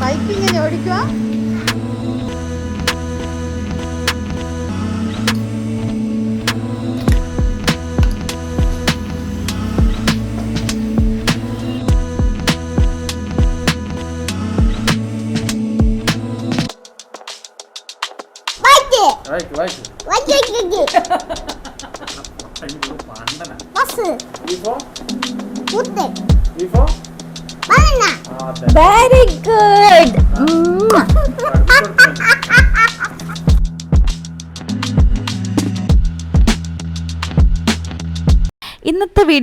Bike. ഇങ്ങനെ ഓടിക്കുക bike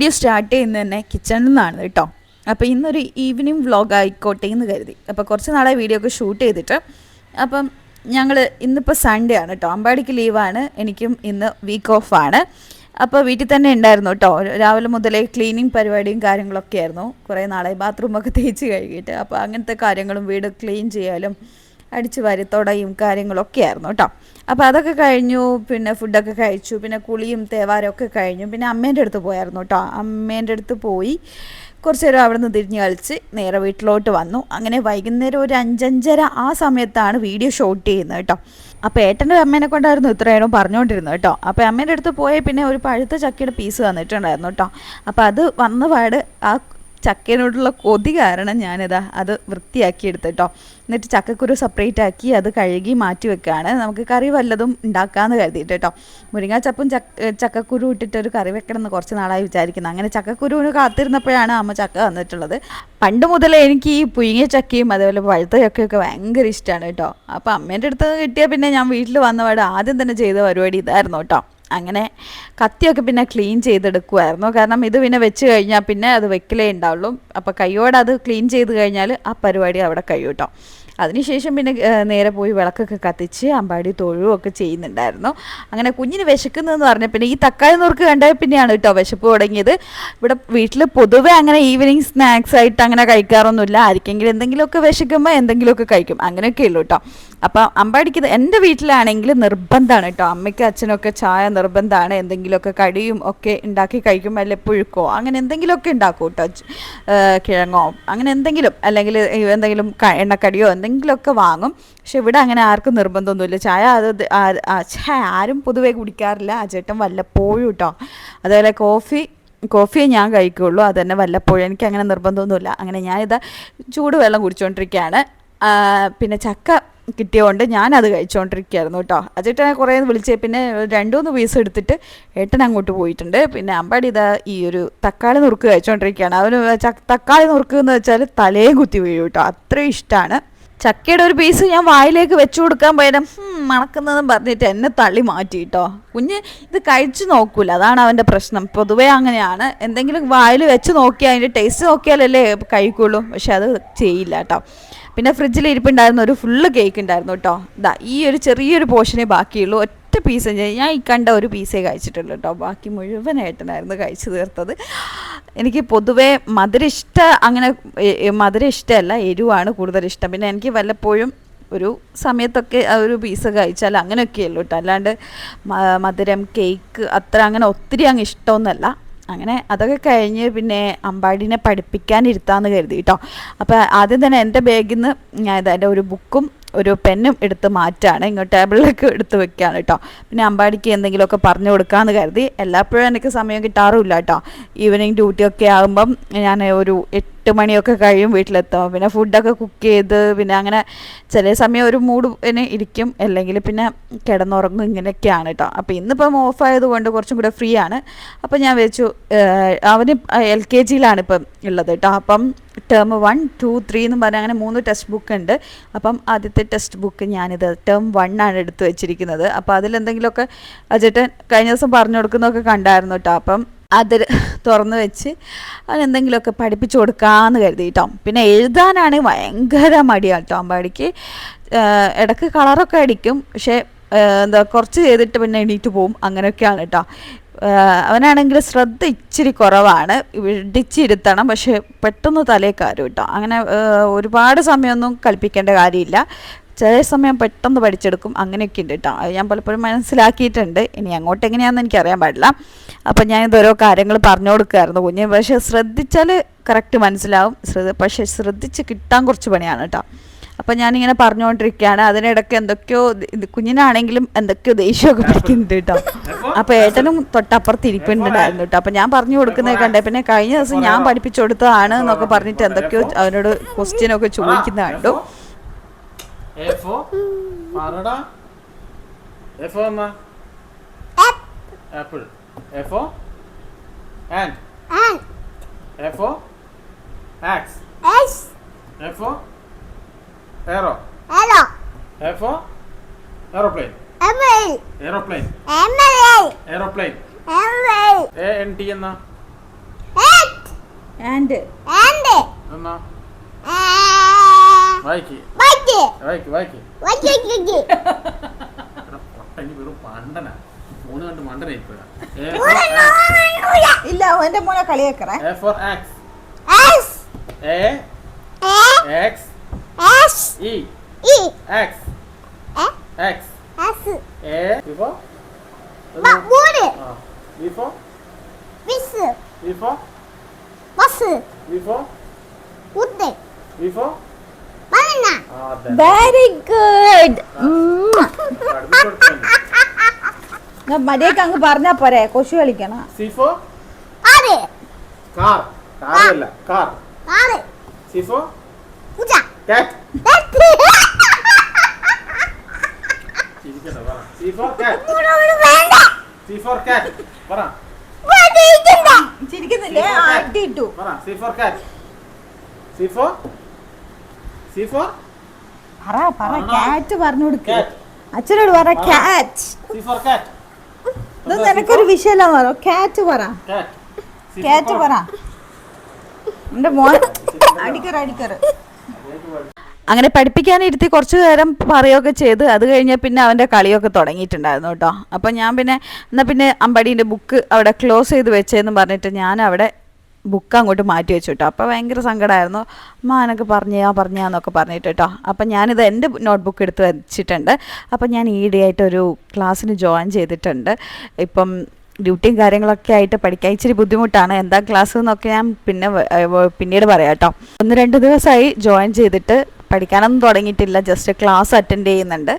video start ചെയ്യുന്നത് തന്നെ കിച്ചണിൽ നിന്നാണ് കേട്ടോ. അപ്പോൾ ഇന്നൊരു ഈവനിങ് വ്ളോഗ് ആയിക്കോട്ടെ എന്ന് കരുതി. അപ്പോൾ കുറച്ച് നാളെ വീഡിയോ ഒക്കെ ഷൂട്ട് ചെയ്തിട്ട്. അപ്പം ഞങ്ങൾ ഇന്നിപ്പോൾ സൺഡേ ആണ് കേട്ടോ. അമ്പാടിക്ക് ലീവാണ് എനിക്കും ഇന്ന് വീക്ക് ഓഫ് ആണ്. അപ്പോൾ വീട്ടിൽ തന്നെ ഉണ്ടായിരുന്നു കേട്ടോ. രാവിലെ മുതലേ ക്ലീനിങ് പരിപാടിയും കാര്യങ്ങളൊക്കെ ആയിരുന്നു. കുറേ നാളെ ബാത്റൂമൊക്കെ തേച്ച് കഴുകിയിട്ട്. അപ്പോൾ അങ്ങനത്തെ കാര്യങ്ങളും വീട് ക്ലീൻ ചെയ്യാലും അടിച്ചു വാരി കാര്യങ്ങളൊക്കെ ആയിരുന്നു കേട്ടോ. അപ്പോൾ അതൊക്കെ കഴിഞ്ഞു പിന്നെ ഫുഡൊക്കെ കഴിച്ചു പിന്നെ കുളിയും തേവാരം ഒക്കെ കഴിഞ്ഞു. പിന്നെ അമ്മേന്റെ അടുത്ത് പോയായിരുന്നു കേട്ടോ. അമ്മേന്റെ അടുത്ത് പോയി കുറച്ച് നേരം അവിടെ നിന്ന് തിരിഞ്ഞ് കളിച്ച് നേരെ വീട്ടിലോട്ട് വന്നു. അങ്ങനെ വൈകുന്നേരം ഒരു അഞ്ചഞ്ചര ആ സമയത്താണ് വീഡിയോ ഷൂട്ട് ചെയ്യുന്നത് കേട്ടോ. അപ്പോൾ ഏട്ടന്റെ അമ്മേനെ കൊണ്ടായിരുന്നു ഇത്രയും പറഞ്ഞുകൊണ്ടിരുന്നത് കേട്ടോ. അപ്പോൾ അമ്മേന്റെ അടുത്ത് പോയ പിന്നെ ഒരു പഴുത്ത ചക്കയുടെ പീസ് തന്നിട്ടുണ്ടായിരുന്നു കേട്ടോ. അപ്പോൾ അത് വന്ന പാട് ആ ചക്കേനോടുള്ള കൊതി കാരണം ഞാനിതാ അത് വൃത്തിയാക്കി എടുത്തിട്ടോ എന്നിട്ട് ചക്കക്കുരു സെപ്പറേറ്റ് ആക്കി അത് കഴുകി മാറ്റി വെക്കുകയാണ്. നമുക്ക് കറി വല്ലതും ഉണ്ടാക്കാമെന്ന് കരുതിയിട്ട് കേട്ടോ മുരിങ്ങാച്ചപ്പും ചക്ക ചക്കക്കുരു ഇട്ടിട്ടൊരു കറി വെക്കണം എന്ന് കുറച്ച് നാളായി വിചാരിക്കുന്നത് അങ്ങനെ ചക്കക്കുരുവിന് കാത്തിരുന്നപ്പോഴാണ് അമ്മ ചക്ക വന്നിട്ടുള്ളത് പണ്ട് മുതലേ എനിക്ക് ഈ പുഴുങ്ങിയ ചക്കയും അതേപോലെ പഴുത്ത ചക്കയൊക്കെ ഭയങ്കര ഇഷ്ടമാണ് കേട്ടോ അപ്പോൾ അമ്മേന്റെ അടുത്ത് കിട്ടിയാൽ പിന്നെ ഞാൻ വീട്ടിൽ വന്നപാട് ആദ്യം തന്നെ ചെയ്ത പരിപാടി ഇതായിരുന്നു കേട്ടോ അങ്ങനെ കത്തിയൊക്കെ പിന്നെ ക്ലീൻ ചെയ്തെടുക്കുമായിരുന്നു കാരണം ഇത് പിന്നെ വെച്ച് കഴിഞ്ഞാൽ പിന്നെ അത് വെക്കലേ ഉണ്ടാവുള്ളൂ. അപ്പോൾ കൈയോടെ അത് ക്ലീൻ ചെയ്ത് കഴിഞ്ഞാൽ ആ പരിപാടി അവിടെ കഴിയും കേട്ടോ അതിനുശേഷം പിന്നെ നേരെ പോയി വിളക്കൊക്കെ കത്തിച്ച് അമ്പാടി തൊഴുവൊക്കെ ചെയ്യുന്നുണ്ടായിരുന്നു. അങ്ങനെ കുഞ്ഞിന് വിശക്കുന്നതെന്ന് പറഞ്ഞ പിന്നെ ഈ തക്കാളി നുറുക്ക് കണ്ടാൽ പിന്നെയാണ് കേട്ടോ വിശപ്പ് തുടങ്ങിയത്. ഇവിടെ വീട്ടിൽ പൊതുവെ അങ്ങനെ ഈവനിങ് സ്നാക്സ് ആയിട്ട് അങ്ങനെ കഴിക്കാറൊന്നുമില്ല. ആർക്കെങ്കിലും എന്തെങ്കിലുമൊക്കെ വിശക്കുമ്പോൾ എന്തെങ്കിലുമൊക്കെ കഴിക്കും. അങ്ങനെയൊക്കെ ഉള്ളൂ കേട്ടോ. അപ്പം അമ്പാടിക്ക് എന്റെ വീട്ടിലാണെങ്കിൽ നിർബന്ധമാണ് കേട്ടോ. അമ്മയ്ക്ക് അച്ഛനൊക്കെ ചായ നിർബന്ധമാണ്. എന്തെങ്കിലുമൊക്കെ കടിയും ഒക്കെ ഉണ്ടാക്കി കഴിക്കും. അല്ലെ പുഴുക്കോ അങ്ങനെ എന്തെങ്കിലുമൊക്കെ ഉണ്ടാക്കും കേട്ടോ. കിഴങ്ങോ അങ്ങനെ എന്തെങ്കിലും. അല്ലെങ്കിൽ എന്തെങ്കിലും എണ്ണക്കടിയോ എന്തെങ്കിലുമൊക്കെ വാങ്ങും. പക്ഷെ ഇവിടെ അങ്ങനെ ആർക്കും നിർബന്ധമൊന്നുമില്ല. ചായ അത് ചായ ആരും പൊതുവെ കുടിക്കാറില്ല. ആ ചേട്ടൻ വല്ലപ്പോഴും കേട്ടോ അതുപോലെ കോഫി കോഫിയെ ഞാൻ കഴിക്കുകയുള്ളൂ അത് തന്നെ വല്ലപ്പോഴും. എനിക്ക് അങ്ങനെ നിർബന്ധമൊന്നുമില്ല. അങ്ങനെ ഞാനിത് ചൂടുവെള്ളം കുടിച്ചുകൊണ്ടിരിക്കുകയാണ് പിന്നെ ചക്ക കിട്ടിയതുകൊണ്ട് ഞാനത് കഴിച്ചുകൊണ്ടിരിക്കുകയായിരുന്നു കേട്ടോ അജേട്ടനെ കുറേ വിളിച്ചേ പിന്നെ രണ്ടു മൂന്ന് പീസ് എടുത്തിട്ട് ഏട്ടൻ അങ്ങോട്ട് പോയിട്ടുണ്ട്. പിന്നെ അമ്പാടി ഇതാ ഈ ഒരു തക്കാളി നുറുക്ക് കഴിച്ചുകൊണ്ടിരിക്കുകയാണ് അവന് തക്കാളി നുറുക്ക് എന്ന് വെച്ചാൽ തലയും കുത്തി വീഴും കേട്ടോ അത്രയും ഇഷ്ടമാണ്. ചക്കയുടെ ഒരു പീസ് ഞാൻ വായിലേക്ക് വെച്ചു കൊടുക്കാൻ പോയാലും മണക്കുന്നതെന്ന് പറഞ്ഞിട്ട് എന്നെ തള്ളി മാറ്റി കേട്ടോ കുഞ്ഞ് ഇത് കഴിച്ചു നോക്കൂല അതാണ് അവന്റെ പ്രശ്നം. പൊതുവേ അങ്ങനെയാണ്. എന്തെങ്കിലും വായിൽ വെച്ച് നോക്കിയാൽ അതിന്റെ ടേസ്റ്റ് നോക്കിയാലല്ലേ കഴിക്കുള്ളൂ. പക്ഷെ അത് ചെയ്യില്ല കേട്ടോ പിന്നെ ഫ്രിഡ്ജിൽ ഇരിപ്പുണ്ടായിരുന്ന ഒരു ഫുള്ള് കേക്ക് ഉണ്ടായിരുന്നു കേട്ടോ ഇതാ ഈ ഒരു ചെറിയൊരു പോർഷനേ ബാക്കിയുള്ളൂ. ഒറ്റ പീസ് ഞാൻ ഈ കണ്ട ഒരു പീസേ കഴിച്ചിട്ടുള്ളൂ കേട്ടോ ബാക്കി മുഴുവനായിട്ടായിരുന്നു കഴിച്ചു തീർത്തത്. എനിക്ക് പൊതുവേ മധുര ഇഷ്ട അങ്ങനെ എ- ഇഷ്ടമല്ല എരിവാണ് കൂടുതൽ ഇഷ്ടം. പിന്നെ എനിക്ക് വല്ലപ്പോഴും ഒരു സമയത്തൊക്കെ ഒരു പീസ് കഴിച്ചാൽ അങ്ങനെയൊക്കെ ഉള്ളൂ കേട്ടോ അല്ലാണ്ട് മധുരം കേക്ക് അത്ര അങ്ങനെ ഒത്തിരി അങ്ങ് ഇഷ്ടമൊന്നുമല്ല. അങ്ങനെ അതൊക്കെ കഴിഞ്ഞ് പിന്നെ അമ്പാടിനെ പഠിപ്പിക്കാനിരുത്താന്ന് കരുതി കേട്ടോ അപ്പോൾ ആദ്യം തന്നെ എന്റെ ബാഗിൽ നിന്ന് ഞാൻ ഇതായിട്ട് ഒരു ബുക്കും ഒരു പെന്നും എടുത്ത് മാറ്റാണ്. ഇങ്ങോട്ട് ടേബിളിലേക്ക് എടുത്ത് വെക്കുകയാണ് കേട്ടോ. പിന്നെ അമ്പാടിക്ക് എന്തെങ്കിലുമൊക്കെ പറഞ്ഞു കൊടുക്കാമെന്ന് കരുതി. എല്ലാപ്പോഴും എനിക്ക് സമയം കിട്ടാറുമില്ല കേട്ടോ. ഈവനിങ് ഡ്യൂട്ടിയൊക്കെ ആകുമ്പം ഞാൻ ഒരു എട്ട് മണിയൊക്കെ കഴിയും വീട്ടിലെത്തുമ്പോൾ പിന്നെ ഫുഡൊക്കെ കുക്ക് ചെയ്ത് പിന്നെ അങ്ങനെ ചില സമയം ഒരു മൂഡ് പിന്നെ ഇരിക്കും. അല്ലെങ്കിൽ പിന്നെ കിടന്നുറങ്ങും ഇങ്ങനെയൊക്കെയാണ് കേട്ടോ അപ്പോൾ ഇന്നിപ്പം ഓഫായത് ആയതുകൊണ്ട് കുറച്ചും കൂടെ ഫ്രീ ആണ്. അപ്പോൾ ഞാൻ വെച്ചു അവന് എൽ കെ ജിയിലാണ് ഇപ്പം ഉള്ളത് കേട്ടോ അപ്പം ടേം വൺ ടു ത്രീ എന്ന് പറഞ്ഞാൽ അങ്ങനെ മൂന്ന് ടെക്സ്റ്റ് ബുക്ക് ഉണ്ട്. അപ്പം ആദ്യത്തെ ടെക്സ്റ്റ് ബുക്ക് ഞാനിത് ടേം വൺ ആണ് എടുത്ത് വെച്ചിരിക്കുന്നത്. അപ്പോൾ അതിലെന്തെങ്കിലുമൊക്കെ അജേട്ടൻ കഴിഞ്ഞ ദിവസം പറഞ്ഞു കൊടുക്കുന്നതൊക്കെ കണ്ടായിരുന്നു കേട്ടോ അപ്പം അത് തുറന്ന് വെച്ച് അവനെന്തെങ്കിലുമൊക്കെ പഠിപ്പിച്ചു കൊടുക്കാമെന്ന് കരുതി കേട്ടോ പിന്നെ എഴുതാനാണ് ഭയങ്കര മടിയാണ് കേട്ടോ അമ്പാടിക്ക്. ഇടയ്ക്ക് കളറൊക്കെ അടിക്കും. പക്ഷേ എന്താ കുറച്ച് ചെയ്തിട്ട് പിന്നെ എണീറ്റ് പോവും. അങ്ങനെയൊക്കെയാണ് കേട്ടോ അവനാണെങ്കിൽ ശ്രദ്ധ ഇച്ചിരി കുറവാണ്. ഇടിച്ചിരുത്തണം. പക്ഷെ പെട്ടെന്ന് തലേ കയറും കേട്ടോ അങ്ങനെ ഒരുപാട് സമയമൊന്നും കളിപ്പിക്കേണ്ട കാര്യമില്ല. ചില സമയം പെട്ടെന്ന് പഠിച്ചെടുക്കും. അങ്ങനെയൊക്കെ ഉണ്ട് കേട്ടോ ഞാൻ പലപ്പോഴും മനസ്സിലാക്കിയിട്ടുണ്ട്. ഇനി അങ്ങോട്ട് എങ്ങനെയാണെന്ന് എനിക്കറിയാൻ പാടില്ല. അപ്പം ഞാൻ ഓരോ കാര്യങ്ങൾ പറഞ്ഞു കൊടുക്കുമായിരുന്നു കുഞ്ഞ്. പക്ഷേ ശ്രദ്ധിച്ചാൽ കറക്റ്റ് മനസ്സിലാവും. ശ്രദ്ധ പക്ഷേ ശ്രദ്ധിച്ച് കിട്ടാൻ കുറച്ച് പണിയാണ് കേട്ടോ അപ്പം ഞാനിങ്ങനെ പറഞ്ഞുകൊണ്ടിരിക്കുകയാണ്. അതിനിടയ്ക്ക് എന്തൊക്കെയോ കുഞ്ഞിനാണെങ്കിലും എന്തൊക്കെയോ ദേഷ്യമൊക്കെ പിടിക്കുന്നുണ്ട് കേട്ടോ അപ്പോൾ ഏട്ടനും തൊട്ടപ്പുറത്ത് ഇരിപ്പുണ്ടായിരുന്നു കേട്ടോ അപ്പം ഞാൻ പറഞ്ഞു കൊടുക്കുന്നത് കണ്ടേ. പിന്നെ കഴിഞ്ഞ ദിവസം ഞാൻ പഠിപ്പിച്ചു കൊടുത്തതാണ് എന്നൊക്കെ പറഞ്ഞിട്ട് എന്തൊക്കെയോ അവനോട് ക്വസ്റ്റ്യനൊക്കെ ചോദിക്കുന്നത് കണ്ടു. A for പറടാ A for എന്നാ apple for axe S A for arrow hello A for aeroplane Emily aeroplane Emily aeroplane Emily A N T എന്നാ and ആൻഡ് എന്നാ uh വായിക്ക് വായിക്ക് വായിക്ക് it എടാ, പൊട്ടന് വെറും പണ്ടനാ മൂന്ന് കണ്ട് axe ഇല്ല എന്റെ മോനെ കളിയാക്കറേ A for axe S A A X S E E X A X S A before but wood Ah, before this before very good. മര്യാദയ്ക്ക് അങ്ങ് പറഞ്ഞാ പോരെ. കൊശു കളിക്കണം. സിഫോ? for car. കാറല്ല. കാർ. അല്ല സിഫോ? are C for puja cat. that പറ. ചിരിക്കുന്നില്ലേ? ആ, അടി ഇട്ടു. പറ. സിഫോ for സിഫോ? for പറ പറ കാറ്റ് പറഞ്ഞു കൊടുക്ക. അച്ഛനോട് പറ കാറ്റ് ഇത് നിനക്കൊരു വിഷയല്ല പറ. കാറ്റ് പറ. കാറ്റ്. പറ. എന്റെ മോൻ. അടിക്കറ അടിക്കറ. അങ്ങനെ പഠിപ്പിക്കാനിരുത്തി കുറച്ചു നേരം പറയുകയൊക്കെ ചെയ്ത് അത് കഴിഞ്ഞാൽ പിന്നെ അവന്റെ കളിയൊക്കെ തുടങ്ങിയിട്ടുണ്ടായിരുന്നു കേട്ടോ. അപ്പം ഞാൻ പിന്നെ എന്നാൽ പിന്നെ അമ്പടീന്റെ ബുക്ക് അവിടെ ക്ലോസ് ചെയ്ത് വെച്ചേന്ന് പറഞ്ഞിട്ട് ഞാൻ അവിടെ ബുക്ക് അങ്ങോട്ട് മാറ്റി വെച്ചു കേട്ടോ. അപ്പോൾ ഭയങ്കര സങ്കടമായിരുന്നു അമ്മ എനക്ക് പറഞ്ഞാ പറഞ്ഞാന്നൊക്കെ പറഞ്ഞിട്ട് കേട്ടോ. അപ്പം ഞാനിത് എന്റെ നോട്ട്ബുക്ക് എടുത്ത് വെച്ചിട്ടുണ്ട്. അപ്പം ഞാൻ ഈയിടെയായിട്ട് ഒരു ക്ലാസ്സിന് ജോയിൻ ചെയ്തിട്ടുണ്ട്. ഇപ്പം ഡ്യൂട്ടിയും കാര്യങ്ങളൊക്കെ ആയിട്ട് പഠിക്കാൻ ഇച്ചിരി ബുദ്ധിമുട്ടാണ്. എന്താ ക്ലാസ് എന്നൊക്കെ ഞാൻ പിന്നെ പിന്നീട് പറയാം കേട്ടോ. ഒന്ന് രണ്ട് ദിവസമായി ജോയിൻ ചെയ്തിട്ട് പഠിക്കാനൊന്നും തുടങ്ങിയിട്ടില്ല. ജസ്റ്റ് ക്ലാസ് അറ്റൻഡ് ചെയ്യുന്നുണ്ട്.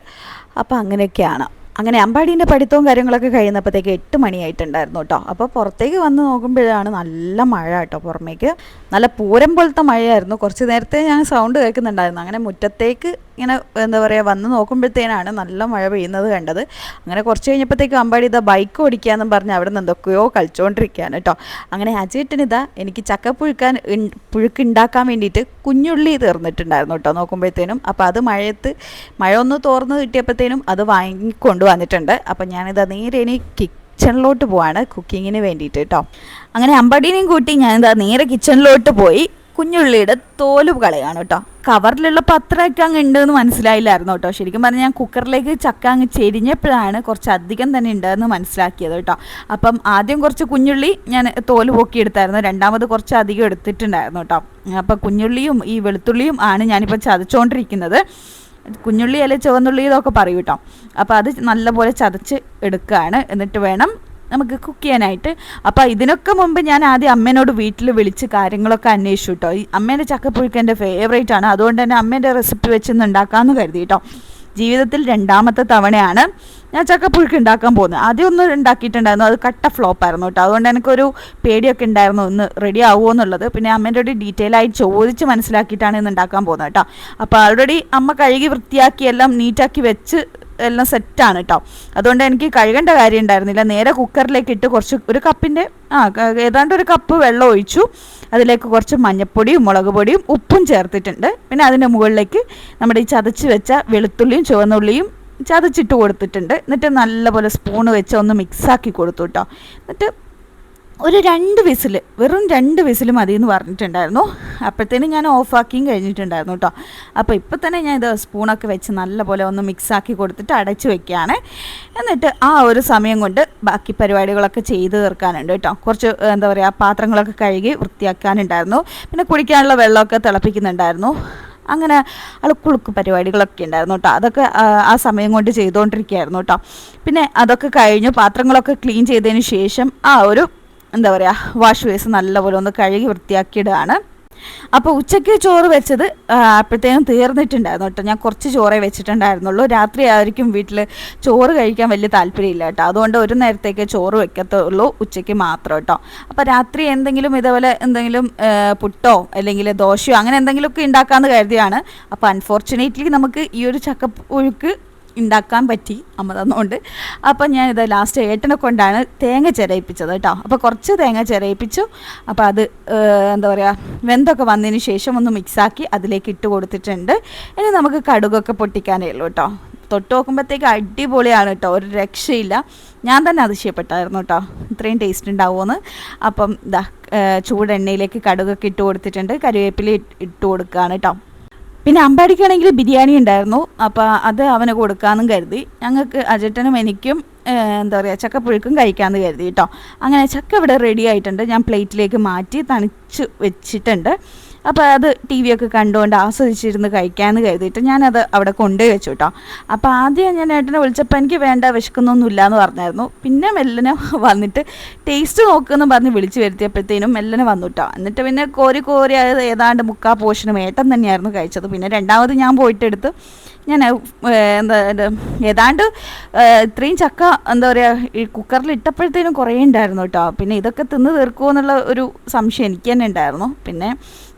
അപ്പോൾ അങ്ങനെയൊക്കെയാണ്. അങ്ങനെ അമ്പാടീന്റെ പഠിത്തവും കാര്യങ്ങളൊക്കെ കഴിയുന്നപ്പോഴത്തേക്ക് എട്ട് മണിയായിട്ടുണ്ടായിരുന്നു കേട്ടോ. അപ്പോൾ പുറത്തേക്ക് വന്ന് നോക്കുമ്പോഴാണ് നല്ല മഴ കേട്ടോ പുറമേക്ക്. നല്ല പൂരം പോലത്തെ മഴയായിരുന്നു. കുറച്ച് നേരത്തെ ഞാൻ സൗണ്ട് കേൾക്കുന്നുണ്ടായിരുന്നു. അങ്ങനെ മുറ്റത്തേക്ക് ഇങ്ങനെ എന്താ പറയുക വന്ന് നോക്കുമ്പോഴത്തേനാണ് നല്ല മഴ പെയ്യുന്നത് കണ്ടത്. അങ്ങനെ കുറച്ച് കഴിഞ്ഞപ്പോഴത്തേക്ക് അമ്പാടി ഇതാ ബൈക്ക് ഓടിക്കാന്നും പറഞ്ഞ് അവിടെ നിന്ന് എന്തൊക്കെയോ കളിച്ചുകൊണ്ടിരിക്കുകയാണ് കേട്ടോ അങ്ങനെ അജേട്ടനിതാ എനിക്ക് ചക്ക പുഴുക്കാൻ പുഴുക്ക് ഉണ്ടാക്കാൻ വേണ്ടിയിട്ട് കുഞ്ഞുള്ളി തീർന്നിട്ടുണ്ടായിരുന്നു കേട്ടോ നോക്കുമ്പോഴത്തേനും. അപ്പോൾ അത് മഴയത്ത് മഴ ഒന്ന് തോർന്ന് കിട്ടിയപ്പോഴത്തേനും അത് വാങ്ങിക്കൊണ്ട് വന്നിട്ടുണ്ട്. അപ്പം ഞാനിതാ നേരെ ഇനി കിച്ചണിലോട്ട് പോവാണ് കുക്കിങ്ങിന് വേണ്ടിയിട്ട് കേട്ടോ അങ്ങനെ അമ്പടീനെയും കൂട്ടി ഞാനിതാ നേരെ കിച്ചണിലോട്ട് പോയി. കുഞ്ഞുള്ളിയുടെ തോൽ കളയാണ് കേട്ടോ. കവറിലുള്ള പത്രമൊക്കെ അങ്ങ് ഉണ്ടെന്ന് മനസ്സിലായില്ലായിരുന്നു കേട്ടോ. ശരിക്കും പറഞ്ഞാൽ ഞാൻ കുക്കറിലേക്ക് ചക്ക അങ്ങ് ചെരിഞ്ഞപ്പോഴാണ് കുറച്ച് അധികം തന്നെ ഉണ്ടെന്ന് മനസ്സിലാക്കിയത് കേട്ടോ. അപ്പം ആദ്യം കുറച്ച് കുഞ്ഞുള്ളി ഞാൻ തോൽ പൊക്കിയെടുത്തായിരുന്നു. രണ്ടാമത് കുറച്ച് അധികം എടുത്തിട്ടുണ്ടായിരുന്നു കേട്ടോ. അപ്പം കുഞ്ഞുള്ളിയും ഈ വെളുത്തുള്ളിയും ആണ് ഞാനിപ്പോൾ ചതച്ചുകൊണ്ടിരിക്കുന്നത് കുഞ്ഞുള്ളി അല്ലെ ചുവന്നുള്ളി ഇതൊക്കെ പറയും കേട്ടോ. അപ്പോൾ അത് നല്ലപോലെ ചതച്ച് എടുക്കുകയാണ്. എന്നിട്ട് വേണം നമുക്ക് കുക്ക് ചെയ്യാനായിട്ട്. അപ്പോൾ ഇതിനൊക്കെ മുമ്പ് ഞാൻ ആദ്യം അമ്മേനോട് വീട്ടിൽ വിളിച്ച് കാര്യങ്ങളൊക്കെ അന്വേഷിച്ചു കേട്ടോ അമ്മേന്റെ ചക്കപ്പുഴുക്ക് എന്റെ ഫേവറേറ്റ് ആണ്. അതുകൊണ്ട് തന്നെ അമ്മേന്റെ റെസിപ്പി വെച്ചൊന്ന് ഉണ്ടാക്കാമെന്ന് കരുതി കേട്ടോ ജീവിതത്തിൽ രണ്ടാമത്തെ തവണയാണ് ഞാൻ ചക്കപ്പുഴുക്ക് ഉണ്ടാക്കാൻ പോകുന്നത്. ആദ്യം ഒന്ന് ഉണ്ടാക്കിയിട്ടുണ്ടായിരുന്നു. അത് കട്ട ഫ്ലോപ്പായിരുന്നു കേട്ടോ അതുകൊണ്ട് എനിക്കൊരു പേടിയൊക്കെ ഉണ്ടായിരുന്നു. ഒന്ന് റെഡി ആവുമോ എന്നുള്ളത്. പിന്നെ അമ്മേന്റെ ഒരു ഡീറ്റെയിൽ ആയി ചോദിച്ച് മനസ്സിലാക്കിയിട്ടാണ് ഇന്ന് ഉണ്ടാക്കാൻ പോകുന്നത് കേട്ടോ അപ്പോൾ ഓൾറെഡി അമ്മ കഴുകി വൃത്തിയാക്കി എല്ലാം നീറ്റാക്കി വെച്ച് എല്ലാം സെറ്റാണ് കേട്ടോ അതുകൊണ്ട് എനിക്ക് കഴുകേണ്ട കാര്യം ഉണ്ടായിരുന്നില്ല. നേരെ കുക്കറിലേക്ക് ഇട്ട് കുറച്ച് ഒരു കപ്പിന്റെ ആ ഏതാണ്ട് ഒരു കപ്പ് വെള്ളം ഒഴിച്ചു. അതിലേക്ക് കുറച്ച് മഞ്ഞപ്പൊടിയും മുളക് പൊടിയും ഉപ്പും ചേർത്തിട്ടുണ്ട്. പിന്നെ അതിന്റെ മുകളിലേക്ക് നമ്മുടെ ഈ ചതച്ച് വെച്ച വെളുത്തുള്ളിയും ചുവന്നുള്ളിയും ചതച്ചിട്ട് കൊടുത്തിട്ടുണ്ട്. എന്നിട്ട് നല്ലപോലെ സ്പൂണ് വെച്ച് ഒന്ന് മിക്സാക്കി കൊടുത്തു കേട്ടോ എന്നിട്ട് ഒരു രണ്ട് വിസിൽ വെറും രണ്ട് വിസിൽ മതി എന്ന് പറഞ്ഞിട്ടുണ്ടായിരുന്നു. അപ്പോഴത്തേനും ഞാൻ ഓഫാക്കിയും കഴിഞ്ഞിട്ടുണ്ടായിരുന്നു കേട്ടോ അപ്പോൾ ഇപ്പോൾ തന്നെ ഞാൻ ഇത് സ്പൂണൊക്കെ വെച്ച് നല്ലപോലെ ഒന്ന് മിക്സാക്കി കൊടുത്തിട്ട് അടച്ചു വെക്കുകയാണ് എന്നിട്ട് ആ ഒരു സമയം കൊണ്ട് ബാക്കി പരിപാടികളൊക്കെ ചെയ്ത് തീർക്കാനുണ്ട് കേട്ടോ കുറച്ച് എന്താ പറയുക പാത്രങ്ങളൊക്കെ കഴുകി വൃത്തിയാക്കാനുണ്ടായിരുന്നു. പിന്നെ കുടിക്കാനുള്ള വെള്ളമൊക്കെ തിളപ്പിക്കുന്നുണ്ടായിരുന്നു. അങ്ങനെ അളുക്കുളുക്ക് പരിപാടികളൊക്കെ ഉണ്ടായിരുന്നു കേട്ടോ അതൊക്കെ ആ സമയം കൊണ്ട് ചെയ്തുകൊണ്ടിരിക്കുകയായിരുന്നു കേട്ടോ പിന്നെ അതൊക്കെ കഴിഞ്ഞു പാത്രങ്ങളൊക്കെ ക്ലീൻ ചെയ്തതിന് ശേഷം ആ ഒരു എന്താ പറയുക വാഷ് ബേസ് നല്ലപോലെ ഒന്ന് കഴുകി വൃത്തിയാക്കിയിടുകയാണ് അപ്പോൾ ഉച്ചയ്ക്ക് ചോറ് വെച്ചത് അപ്പോഴത്തേനും തീർന്നിട്ടുണ്ടായിരുന്നു കേട്ടോ. ഞാൻ കുറച്ച് ചോറേ വെച്ചിട്ടുണ്ടായിരുന്നുള്ളൂ. രാത്രി ആയിരിക്കും വീട്ടിൽ ചോറ് കഴിക്കാൻ വലിയ താല്പര്യമില്ല കേട്ടോ. അതുകൊണ്ട് ഒരു നേരത്തേക്ക് ചോറ് വെക്കത്തുള്ളൂ ഉച്ചയ്ക്ക് മാത്രം കേട്ടോ. അപ്പോൾ രാത്രി എന്തെങ്കിലും ഇതേപോലെ എന്തെങ്കിലും പുട്ടോ അല്ലെങ്കിൽ ദോശയോ അങ്ങനെ എന്തെങ്കിലുമൊക്കെ ഉണ്ടാക്കാമെന്ന് കരുതിയാണ്. അപ്പോൾ അൺഫോർച്ചുനേറ്റ്ലി നമുക്ക് ഈ ഒരു ചക്കപ്പുഴുക്ക് ഉണ്ടാക്കാൻ പറ്റി അമ്മ തന്നുകൊണ്ട് അപ്പം ഞാനിത് ലാസ്റ്റ് ഏട്ടനെ കൊണ്ടാണ് തേങ്ങ ചിരയിപ്പിച്ചത് കേട്ടോ. അപ്പോൾ കുറച്ച് തേങ്ങ ചിരയിപ്പിച്ചു. അപ്പോൾ അത് എന്താ പറയുക വെന്തൊക്കെ വന്നതിന് ശേഷം ഒന്ന് മിക്സാക്കി അതിലേക്ക് ഇട്ട് കൊടുത്തിട്ടുണ്ട്. ഇനി നമുക്ക് കടുകൊക്കെ പൊട്ടിക്കാനേ ഉള്ളൂ കേട്ടോ. തൊട്ട് നോക്കുമ്പോഴത്തേക്ക് അടിപൊളിയാണ് കേട്ടോ. ഒരു രക്ഷയില്ല. ഞാൻ തന്നെ അതിശയപ്പെട്ടായിരുന്നു കേട്ടോ. ഇത്രയും ടേസ്റ്റ് ഉണ്ടാവുമെന്ന് അപ്പം ഇതാ ചൂടെണ്ണയിലേക്ക് കടുകൊക്കെ ഇട്ട് കൊടുത്തിട്ടുണ്ട്. കരിവേപ്പില ഇട്ട് കൊടുക്കുകയാണ് കേട്ടോ. പിന്നെ അമ്പാടിക്കാണെങ്കിൽ ബിരിയാണി ഉണ്ടായിരുന്നു. അപ്പോൾ അത് അവന് കൊടുക്കാമെന്നും കരുതി. ഞങ്ങൾക്ക് അജട്ടനും എനിക്കും എന്താ പറയുക ചക്കപ്പുഴുക്കും കഴിക്കാമെന്ന് കരുതി കേട്ടോ അങ്ങനെ ചക്ക ഇവിടെ റെഡി ആയിട്ടുണ്ട്. ഞാൻ പ്ലേറ്റിലേക്ക് മാറ്റി തണിച്ച് വെച്ചിട്ടുണ്ട്. അപ്പോൾ അത് ടി വി ഒക്കെ കണ്ടുകൊണ്ട് ആസ്വദിച്ചിരുന്ന് കഴിക്കാമെന്ന് കരുതിയിട്ട് ഞാനത് അവിടെ കൊണ്ടുപോയി വെച്ചു കേട്ടോ അപ്പോൾ ആദ്യം ഞാൻ ഏട്ടനെ വിളിച്ചപ്പോൾ എനിക്ക് വേണ്ട വിശക്കുന്നൊന്നുമില്ല എന്ന് പറഞ്ഞായിരുന്നു. പിന്നെ മെല്ലനെ വന്നിട്ട് ടേസ്റ്റ് നോക്കുമെന്ന് പറഞ്ഞ് വിളിച്ചു വരുത്തിയപ്പോഴത്തേനും മെല്ലനെ വന്നു കേട്ടോ എന്നിട്ട് പിന്നെ കോരി കോരി അത് ഏതാണ്ട് മുക്കാ പോർഷനും ഏട്ടൻ തന്നെയായിരുന്നു കഴിച്ചത്. പിന്നെ രണ്ടാമത് ഞാൻ പോയിട്ട് എടുത്ത് ഞാൻ എന്താ ഏതാണ്ട് ഇത്രയും ചക്ക എന്താ പറയുക ഈ കുക്കറിൽ ഇട്ടപ്പോഴത്തേനും കുറേ ഉണ്ടായിരുന്നു കേട്ടോ പിന്നെ ഇതൊക്കെ തിന്ന് തീർക്കുമോ എന്നുള്ള ഒരു സംശയം എനിക്ക് തന്നെ ഉണ്ടായിരുന്നു. പിന്നെ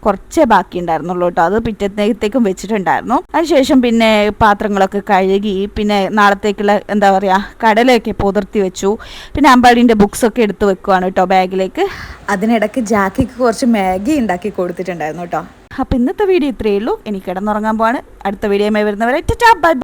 കുറച്ചേ ബാക്കി ഉണ്ടായിരുന്നുള്ളൂ കേട്ടോ അത് പിറ്റത്തേക്കും വെച്ചിട്ടുണ്ടായിരുന്നു. അതിനുശേഷം പിന്നെ പാത്രങ്ങളൊക്കെ കഴുകി പിന്നെ നാളത്തേക്കുള്ള എന്താ പറയുക കടലയൊക്കെ പുതിർത്തി വെച്ചു. പിന്നെ അമ്പാടിന്റെ ബുക്സൊക്കെ എടുത്ത് വെക്കുവാണ് കേട്ടോ ബാഗിലേക്ക്. അതിനിടയ്ക്ക് ജാക്കിക്ക് കുറച്ച് മാഗി ഉണ്ടാക്കി കൊടുത്തിട്ടുണ്ടായിരുന്നു കേട്ടോ അപ്പോൾ ഇന്നത്തെ വീഡിയോ ഇത്രയേ ഉള്ളൂ. എനിക്ക് കിടന്നുറങ്ങാൻ പോവാണ്. അടുത്ത വീഡിയോയുമായി വരുന്നവരെ ബൈ.